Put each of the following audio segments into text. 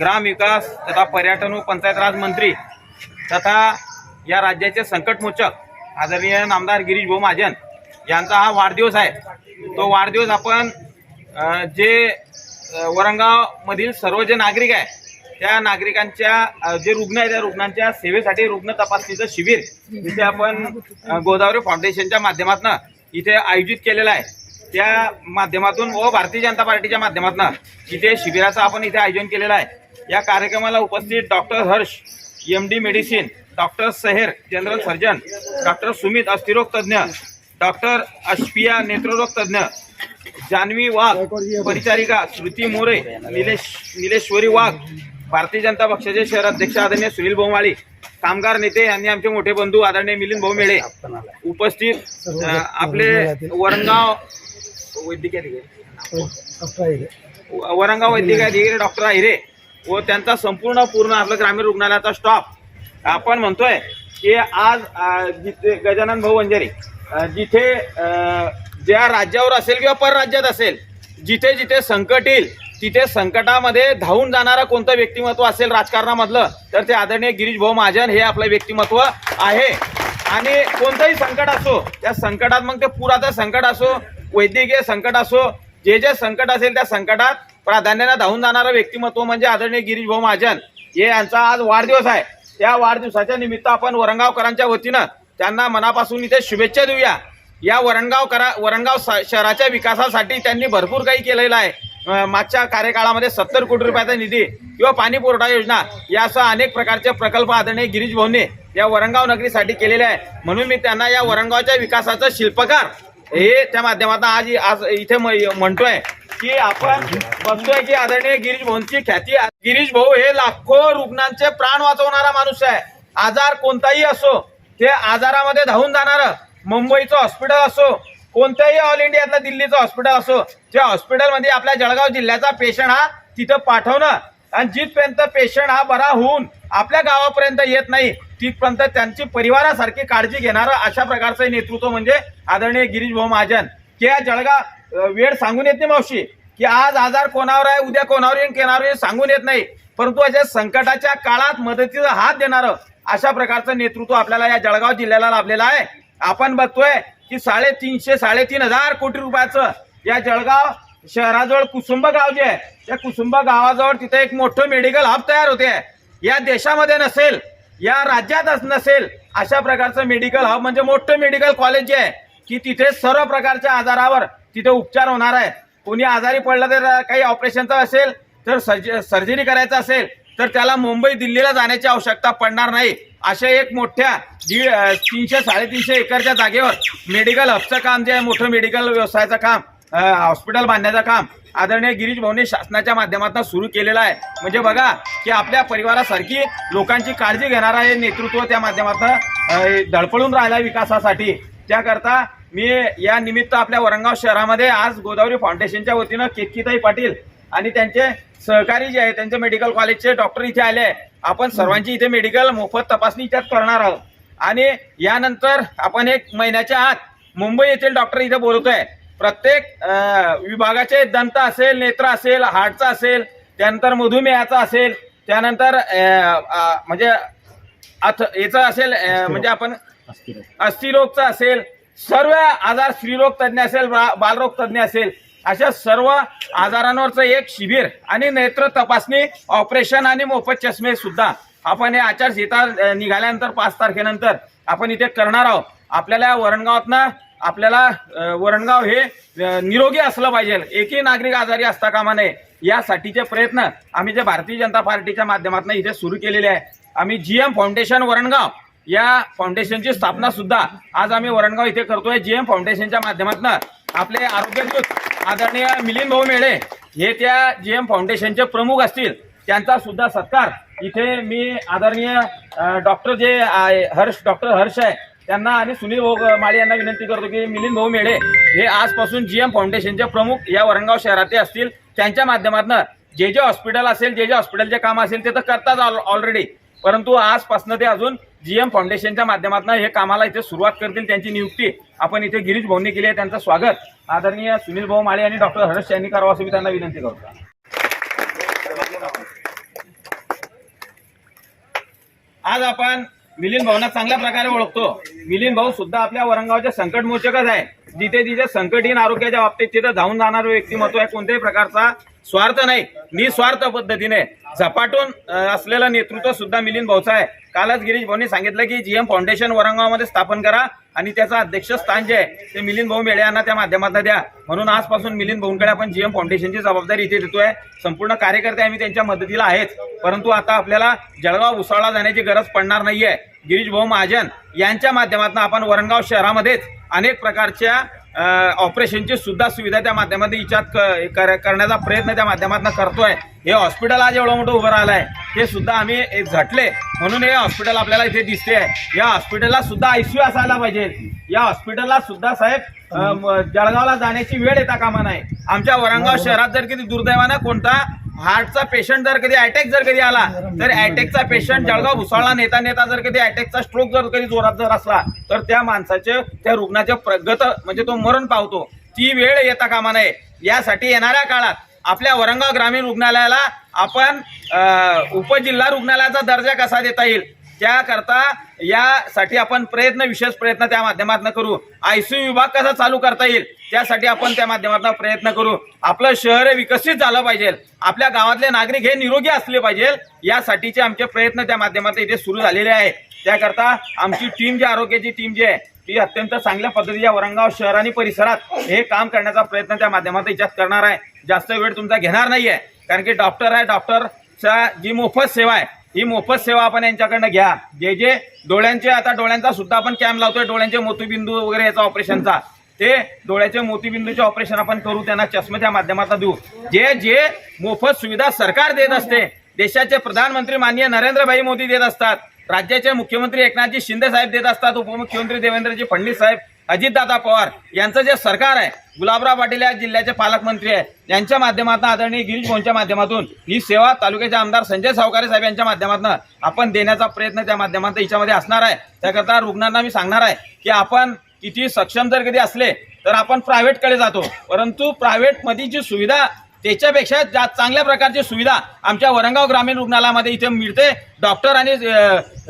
ग्रामविकास तथा पर्यटन व पंचायत राज मंत्री तथा या राज्याचे संकटमोचक आदरणीय नामदार गिरीश भाऊ महाजन यांचा हा वाढदिवस आहे. तो वाढदिवस आपण जे अ, वरंगावमधील सर्व जे नागरिक आहे त्या नागरिकांच्या जे रुग्ण आहे त्या रुग्णांच्या सेवेसाठी रुग्ण तपासणीचं शिबिर इथे आपण गोदावरी फाउंडेशनच्या माध्यमातून इथे आयोजित केलेलं आहे. त्या माध्यमातून व भारतीय जनता पार्टीच्या माध्यमातून इथे शिबिराचं आपण इथे आयोजन केलेलं आहे. या कार्यक्रमाला उपस्थित doctor Harsh M D medicine doctor Saher general surgeon doctor Sumit अस्थिरोग तज्ज्ञ डॉक्टर अश्पिया नेत्ररोग तज्ज्ञ जान्हवी वाघ परिचारिका श्रुती मोरे निलेश निलेश्वरी वाघ भारतीय जनता पक्षाचे शहर अध्यक्ष आदरणीय सुनील भाऊमाळी कामगार नेते आणि आमचे मोठे बंधू आदरणीय मिलिंद भाऊ मेळे उपस्थित आपले वरणगाव वैद्यकीय अधिकारी. वरंगाव वैद्यकीय अधिकारी डॉक्टर आहिरे. व त्यांचा संपूर्ण पूर्ण आपलं ग्रामीण रुग्णालयाचा स्टॉप आपण म्हणतोय की आज जिथे गजानन भाऊ अंजारी जिथे ज्या राज्यावर असेल किंवा परराज्यात असेल जिथे जिथे संकट येईल तिथे संकटामध्ये धावून जाणारं कोणतं व्यक्तिमत्व असेल राजकारणामधलं तर ते आदरणीय गिरीश भाऊ महाजन हे आपलं व्यक्तिमत्व आहे. आणि कोणतंही संकट असो त्या संकटात मग ते पुराचं संकट असो वैद्यकीय संकट असो जे जे संकट असेल त्या संकटात प्राधान्याने धावून जाणारं व्यक्तिमत्व म्हणजे आदरणीय गिरीश भाऊ महाजन. हे यांचा आज वाढदिवस आहे. त्या वाढदिवसाच्या निमित्त आपण वरंगावकरांच्या वतीनं त्यांना मनापासून इथे शुभेच्छा देऊया. या वरणगाव करा वरणगाव स- शहराच्या विकासासाठी त्यांनी भरपूर काही केलेलं आहे. मागच्या कार्यकाळामध्ये सत्तर कोटी रुपयाचा निधी किंवा पाणी पुरवठा योजना यासह अनेक प्रकारचे प्रकल्प आदरणीय गिरीश भाऊने या वरणगाव नगरीसाठी केलेले आहे. म्हणून मी त्यांना या वरणगावच्या विकासाचं शिल्पकार हे त्या माध्यमातून आज आज इथे म- म्हणतोय. की आपण बघतोय की आदरणीय गिरीश भाऊंची ख्याती गिरीश भाऊ हे लाखो रुग्णांचे प्राण वाचवणारा माणूस आहे. आजार कोणताही असो ते आजारामध्ये धावून जाणारं मुंबईचं हॉस्पिटल असो कोणत्याही ऑल इंडियातलं दिल्लीचं हॉस्पिटल असो त्या हॉस्पिटलमध्ये आपल्या जळगाव जिल्ह्याचा पेशंट हा तिथं पाठवणं. आणि जिथपर्यंत पेशंट हा बरा होऊन आपल्या गावापर्यंत येत नाही तिथपर्यंत त्यांची परिवारासारखी काळजी घेणारं अशा प्रकारचं नेतृत्व म्हणजे आदरणीय गिरीश भाऊ महाजन. की या जळगाव वेळ सांगून येत नाही मावशी की आज आजार कोणावर आहे उद्या कोणावर येईन कोणावर येईन सांगून येत नाही. परंतु अशा संकटाच्या काळात मदतीचा हात देणारं अशा प्रकारचं नेतृत्व आपल्याला या जळगाव जिल्ह्याला लाभलेलं आहे. आपण बघतोय की साडेतीनशे साडेतीन हजार कोटी रुपयाचं या जळगाव शहराजवळ कुसुंब गाव जे आहे त्या कुसुंब गावाजवळ तिथे एक मोठं मेडिकल हब तयार होते. या देशामध्ये नसेल या राज्यातच नसेल अशा प्रकारचं मेडिकल हब म्हणजे मोठं मेडिकल कॉलेज जे आहे की तिथे सर्व प्रकारच्या आजारावर तिथे उपचार होणार आहे कोणी आजारी पडलं तर काही ऑपरेशनचं असेल तर सर्ज सर्जरी करायचं असेल तर त्याला मुंबई दिल्लीला जाण्याची आवश्यकता पडणार नाही. अशा एक मोठ्या दीड तीनशे साडेतीनशे एकरच्या जागेवर मेडिकल हबचं काम जे आहे मोठं मेडिकल व्यवसायाचं काम हॉस्पिटल बांधण्याचं काम आदरणीय गिरीश भाऊने शासनाच्या माध्यमातून सुरू केलेलं आहे. म्हणजे बघा की आपल्या परिवारासारखी लोकांची काळजी घेणारा हे नेतृत्व त्या माध्यमातून अं, धडपडून राहिला विकासासाठी. त्याकरता मी या निमित्त आपल्या वरंगाव शहरामध्ये आज गोदावरी फाउंडेशनच्या वतीनं केतकीताई पाटील आणि त्यांचे सहकारी जे आहे त्यांचे मेडिकल कॉलेजचे डॉक्टर इथे आले आहे आपण सर्वांची इथे मेडिकल मोफत तपासणी इथ्यात करणार आहोत. आणि यानंतर आपण एक महिन्याच्या आत मुंबई येथील डॉक्टर इथे बोलवतोय प्रत्येक विभागाचे दंत असेल नेत्र असेल हार्टचा असेल त्यानंतर मधुमेहाचा असेल त्यानंतर म्हणजे अथ याचं असेल म्हणजे आपण अस्थिरोगचा असेल सर्व आजार स्त्रीरोग तज्ज्ञ असेल बा- बालरोग तज्ज्ञ असेल अशा सर्व आजारांवरचं एक शिबिर आणि नेत्र तपासणी ऑपरेशन आणि मोफत चष्मे सुद्धा आपण हे आचारसंहिता निघाल्यानंतर पाच तारखेनंतर आपण इथे करणार आहोत. आपल्याला वरणगावातनं आपल्याला वरणगाव हे निरोगी असलं पाहिजे. एकही नागरिक आजारी असता कामा नये. यासाठीचे प्रयत्न आम्ही जे भारतीय जनता पार्टीच्या माध्यमातून इथे सुरू केलेले आहे. आम्ही जीएम फाउंडेशन वरणगाव या फाउंडेशनची स्थापना सुद्धा आज आम्ही वरणगाव इथे करतोय. जीएम फाउंडेशनच्या माध्यमातून आपले आरोग्यदूत आदरणीय मिलिंद भाऊ मेळे हे त्या जीएम फाउंडेशनचे प्रमुख असतील त्यांचा सुद्धा सत्कार इथे मी आदरणीय डॉक्टर जे आहे, हर्ष डॉक्टर हर्ष आहे त्यांना आणि सुनील भाऊ माळी यांना विनंती करतो की मिलिंद भाऊ मेळे हे आजपासून जीएम फाउंडेशनचे प्रमुख या वरणगाव शहराचे असतील त्यांच्या माध्यमातून जे जे हॉस्पिटल असेल जे जे हॉस्पिटलचे काम असेल ते तर करतात ऑलरेडी परंतु आजपासून ते अजून जीएम फाउंडेशनच्या माध्यमातून हे कामाला इथे सुरुवात करतील त्यांची नियुक्ती. आपण इथे गिरीश भाऊंनी केली आहे त्यांचं स्वागत. आदरणीय सुनील भाऊ माळे आणि डॉक्टर हर्ष यांनी करावं असं मी त्यांना विनंती करतो. आज आपण मिलिंद भाऊना चांगल्या प्रकारे ओळखतो. मिलिंद भाऊ सुद्धा आपल्या वरंगावचे संकट मोचकच आहे जिथे जिथे संकटहीन आरोग्याच्या बाबतीत तिथे धावून जाणारं व्यक्तिमत्व आहे कोणत्याही प्रकारचा स्वार्थ नाही. निस्वार्थ पद्धतीने झपाटून असलेलं नेतृत्व सुद्धा मिलिंद भाऊचं आहे. कालच गिरीश भाऊंनी सांगितलं की जीएम फाउंडेशन वरंगावमध्ये स्थापन करा आणि त्याचं अध्यक्ष स्थान जे आहे ते मिलिंद भाऊ मेळे यांना त्या माध्यमातून द्या. म्हणून आजपासून मिलिंद भाऊंकडे आपण जीएम फाउंडेशनची जबाबदारी इथे देतोय. संपूर्ण कार्यकर्ते आम्ही त्यांच्या मदतीला आहेत. परंतु आता आपल्याला जळगाव उसाळला जाण्याची गरज पडणार नाहीये. गिरीश भाऊ महाजन यांच्या माध्यमातून आपण वरंगाव शहरामध्येच अनेक प्रकारच्या ऑपरेशनची सुद्धा सुविधा त्या माध्यमातून इचात करण्याचा प्रयत्न त्या माध्यमातून करतोय. हे हॉस्पिटल आज एवढं मोठं उभं राहिलं आहे हे सुद्धा आम्ही एक झटले. म्हणून हे हॉस्पिटल आपल्याला इथे दिसते आहे या हॉस्पिटलला सुद्धा आयसीयू असायला पाहिजे. या हॉस्पिटलला सुद्धा साहेब जळगावला जाण्याची वेळ येता कामा नाही आमच्या वरंगाव शहरात जर कधी दुर्दैवानं कोणता हार्टचा पेशंट जर कधी अटॅक जर कधी आला तर अटॅकचा पेशंट जळगाव भुसावळला नेता नेता जर कधी अटॅकचा स्ट्रोक जर कधी जोरात जर असला तर त्या माणसाचे त्या रुग्णाचे प्रगत म्हणजे तो मरण पावतो. ती वेळ येता कामा नये. यासाठी येणाऱ्या काळात आपल्या वरंगाव ग्रामीण रुग्णालयाला आपण उपजिल्हा रुग्णालयाचा दर्जा कसा देता येईल? त्याकरता यासाठी आपण प्रयत्न विशेष प्रयत्न त्या माध्यमातून करू. आयसीयू विभाग कसा चालू करता येईल त्यासाठी आपण त्या माध्यमातून प्रयत्न करू. आपलं शहर विकसित झालं पाहिजे. आपल्या गावातले नागरिक हे निरोगी असले पाहिजे. यासाठीचे आमचे प्रयत्न त्या माध्यमातून इथे सुरू झालेले आहे. त्याकरता आमची टीम जी आरोग्याची टीम जी आहे ती अत्यंत चांगल्या पद्धतीच्या वरंगाव शहर आणि परिसरात हे काम करण्याचा प्रयत्न त्या माध्यमातून याच्यात करणार आहे. जास्त वेळ तुमचा घेणार नाही आहे कारण की डॉक्टर आहे डॉक्टरचा जी मोफत सेवा आहे ही मोफत सेवा आपण यांच्याकडनं घ्या. जे जे डोळ्यांचे आता डोळ्यांचा सुद्धा आपण कॅम्प लावतोय डोळ्यांचे मोतीबिंदू वगैरे याचा ऑपरेशनचा ते डोळ्याचे मोतीबिंदूचे ऑपरेशन आपण करू त्यांना चष्म्याच्या माध्यमातून देऊ. जे जे मोफत सुविधा सरकार देत असते देशाचे प्रधानमंत्री माननीय नरेंद्रभाई मोदी देत असतात राज्याचे मुख्यमंत्री एकनाथजी शिंदे साहेब देत असतात उपमुख्यमंत्री देवेंद्रजी फडणवीस साहेब अजितदादा पवार यांचं जे सरकार आहे गुलाबराव पाटील या जिल्ह्याचे पालकमंत्री आहे यांच्या माध्यमातून आदरणीय गिरीश भाऊंच्या माध्यमातून ही सेवा तालुक्याचे आमदार संजय सावकारे साहेब यांच्या माध्यमातून आपण देण्याचा प्रयत्न त्या माध्यमातून याच्यामध्ये असणार आहे. त्याकरता रुग्णांना मी सांगणार आहे की आपण किती सक्षम जर कधी असले तर आपण प्रायव्हेटकडे जातो. परंतु प्रायव्हेटमध्ये जी सुविधा त्याच्यापेक्षा जा चांगल्या प्रकारची सुविधा आमच्या वरंगाव ग्रामीण रुग्णालयामध्ये इथे मिळते. डॉक्टर आणि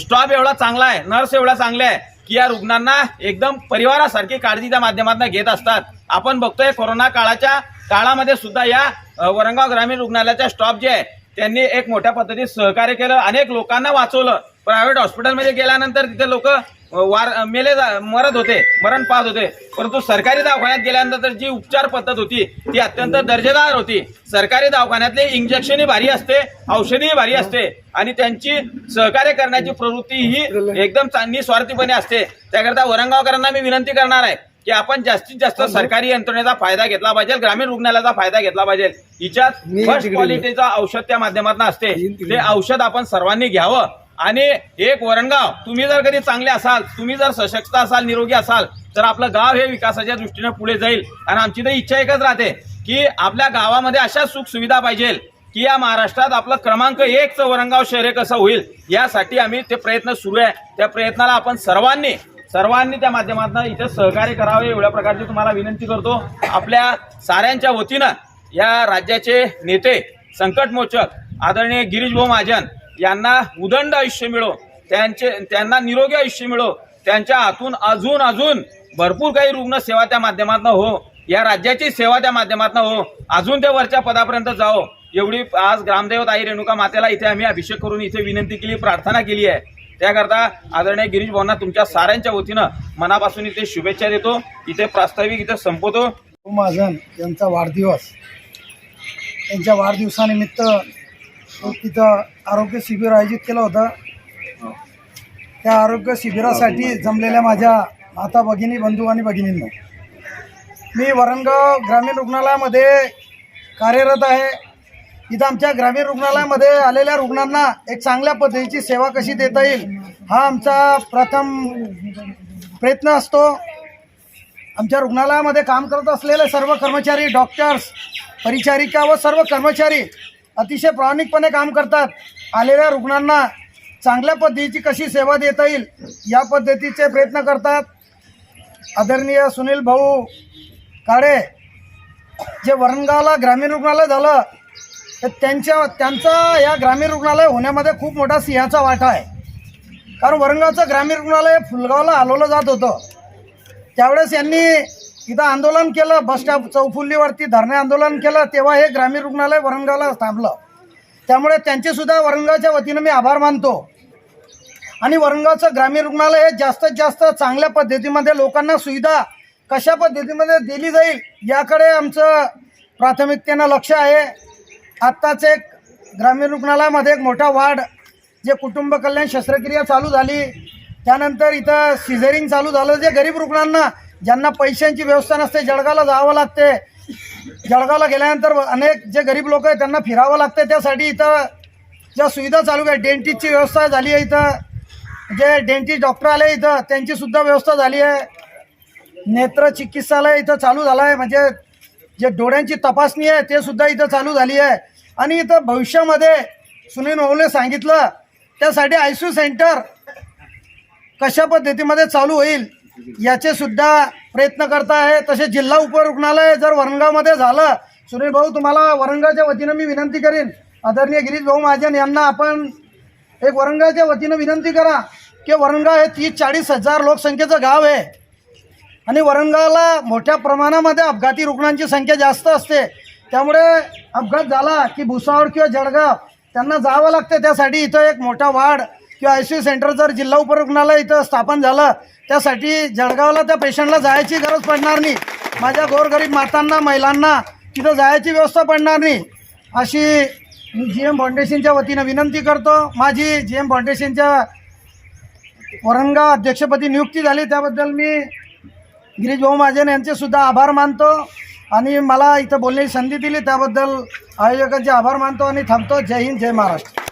स्टॉप एवढा चांगला आहे नर्स एवढा चांगला आहे. की या रुग्णांना एकदम परिवारासारखी काळजी त्या माध्यमातून घेत असतात. आपण बघतोय कोरोना काळाच्या काळामध्ये सुद्धा या वरंगाव ग्रामीण रुग्णालयाचा स्टॉप जे आहे त्यांनी एक मोठ्या पद्धतीत सहकार्य केलं. अनेक लोकांना वाचवलं. प्रायव्हेट हॉस्पिटलमध्ये गेल्यानंतर तिथे लोक वार मेले मरत होते मरण पाहत होते. परंतु सरकारी दवाखान्यात गेल्यानंतर जी उपचार पद्धत होती ती अत्यंत दर्जेदार होती. सरकारी दवाखान्यातले इंजेक्शनही भारी असते औषधीही भारी असते. आणि त्यांची सहकार्य करण्याची प्रवृत्ती ही एकदम चा- निस्वार्थीपणे असते. त्याकरता वरंगावकरांना मी विनंती करणार आहे की आपण जास्तीत जास्त सरकारी यंत्रणेचा फायदा घेतला पाहिजे ग्रामीण रुग्णालयाचा फायदा घेतला पाहिजे. हिच्यात फर्स्ट क्वालिटीचा औषध त्या माध्यमातून असते. ते औषध आपण सर्वांनी घ्यावं. आणि एक वरणगाव तुम्ही जर कधी चांगले असाल तुम्ही जर सशक्त असाल निरोगी असाल तर आपलं गाव हे विकासाच्या दृष्टीने पुढे जाईल. आणि आमची तर इच्छा एकच राहते की आपल्या गावामध्ये अशा सुख सुविधा पाहिजे की या महाराष्ट्रात आपला क्रमांक एकचं वरंगाव शहर कसं होईल यासाठी आम्ही ते प्रयत्न सुरू आहे. त्या प्रयत्नाला आपण सर्वांनी सर्वांनी त्या माध्यमातून इथे सहकार्य करावे एवढ्या प्रकारची तुम्हाला विनंती करतो. आपल्या साऱ्यांच्या वतीनं या राज्याचे नेते संकटमोचक आदरणीय गिरीश भाऊ महाजन यांना उदंड आयुष्य मिळो त्यांचे त्यांना निरोगी आयुष्य मिळो त्यांच्या हातून अजून अजून भरपूर काही रुग्ण सेवा त्या माध्यमातून हो या राज्याची सेवा त्या माध्यमातून हो अजून ते वरच्या पदापर्यंत जाओ एवढी आज ग्रामदैवत आई रेणुका मातेला इथे आम्ही अभिषेक करून इथे विनंती केली प्रार्थना केली आहे. त्याकरता आदरणीय गिरीश भाऊंना तुमच्या साऱ्यांच्या वतीनं मनापासून इथे शुभेच्छा देतो इथे प्रास्ताविक इथे संपवतो. महाजन यांचा वाढदिवस. त्यांच्या वाढदिवसानिमित्त तिथं आरोग्य शिबिर आयोजित केलं होतं. त्या आरोग्य शिबिरासाठी जमलेल्या माझ्या माता भगिनी बंधू आणि भगिनींनो मी वरणगाव ग्रामीण रुग्णालयामध्ये कार्यरत आहे. इथं आमच्या ग्रामीण रुग्णालयामध्ये आलेल्या रुग्णांना एक चांगल्या पद्धतीची सेवा कशी देता येईल हा आमचा प्रथम प्रयत्न असतो. आमच्या रुग्णालयामध्ये काम करत असलेले सर्व कर्मचारी डॉक्टर्स परिचारिका व सर्व कर्मचारी अतिशय प्रामाणिकपणे काम करतात. आलेल्या रुग्णांना चांगल्या पद्धतीची कशी सेवा देता येईल या पद्धतीचे प्रयत्न करतात. आदरणीय सुनील भाऊ काळे जे वरणगावला ग्रामीण रुग्णालय झालं तर त्यांच्या त्यांचा या ग्रामीण रुग्णालय होण्यामध्ये खूप मोठा सिंहाचा वाटा आहे. कारण वरंगावचं ग्रामीण रुग्णालय फुलगावला हलवलं जात होतं. त्यावेळेस यांनी इथं आंदोलन केलं बस स्टॉप चौफुल्लीवरती धरणे आंदोलन केलं तेव्हा हे ग्रामीण रुग्णालय वरंगावला थांबलं. त्यामुळे त्यांचे सुद्धा वरंगावच्या वतीनं मी आभार मानतो. आणि वरंगावचं ग्रामीण रुग्णालय हे जास्तीत जास्त चांगल्या पद्धतीमध्ये लोकांना सुविधा कशा पद्धतीमध्ये दिली जाईल याकडे आमचं प्राथमिकतेनं लक्ष आहे. आत्ताच एक ग्रामीण रुग्णालयामध्ये एक मोठा वाढ जे कुटुंब कल्याण शस्त्रक्रिया चालू झाली. त्यानंतर इथं सिझरिंग चालू झालं. जे गरीब रुग्णांना ज्यांना पैशांची व्यवस्था नसते जळगावला जावं लागते. जळगावला गेल्यानंतर अनेक जे गरीब लोक आहेत त्यांना फिरावं लागते. त्यासाठी इथं ज्या सुविधा चालू आहे डेंटिस्टची व्यवस्था झाली आहे इथं. जे डेंटिस्ट डॉक्टर आले इथं त्यांचीसुद्धा व्यवस्था झाली आहे. नेत्र चिकित्सालय इथं चालू झालं आहे. म्हणजे जे डोळ्यांची तपासणी आहे ते सुद्धा इथं चालू झाली आहे. आणि इथं भविष्यामध्ये सुनील ओवले सांगितलं त्यासाठी आय सी सेंटर कशा पद्धतीमध्ये चालू होईल? याचे सुद्धा प्रयत्न करता आहे तसे जिल्हा उपरुग्णालय जर वरणगावमध्ये झालं सुनील भाऊ तुम्हाला वरंगाच्या वतीनं मी विनंती करेन. आदरणीय गिरीश भाऊ महाजन यांना आपण एक वरंगाच्या वतीनं विनंती करा की वरंगा हे तीस चाळीस हजार लोकसंख्येचं गाव आहे. आणि वरणगावला मोठ्या प्रमाणामध्ये अपघाती रुग्णांची संख्या जास्त असते. त्यामुळे अपघात झाला की भुसावळ किंवा जळगाव त्यांना जावं लागतं. त्यासाठी इथं एक मोठा वाढ किंवा आय सी यू सेंटर जर जिल्हा उपरुग्णालय इथं स्थापन झालं त्यासाठी जळगावला त्या पेशंटला जायची गरज पडणार नाही. माझ्या गोरगरीब मातांना महिलांना तिथं जायची व्यवस्था पडणार नाही. अशी मी जी एम फाउंडेशनच्या वतीनं विनंती करतो. माझी जी एम फाउंडेशनच्या वरंगा अध्यक्षपदी नियुक्ती झाली त्याबद्दल मी गिरीश भाऊ महाजन यांचेसुद्धा आभार मानतो. आणि मला इथं बोलण्याची संधी दिली त्याबद्दल आयोजकांचे आभार मानतो आणि थांबतो. जय हिंद जय महाराष्ट्र.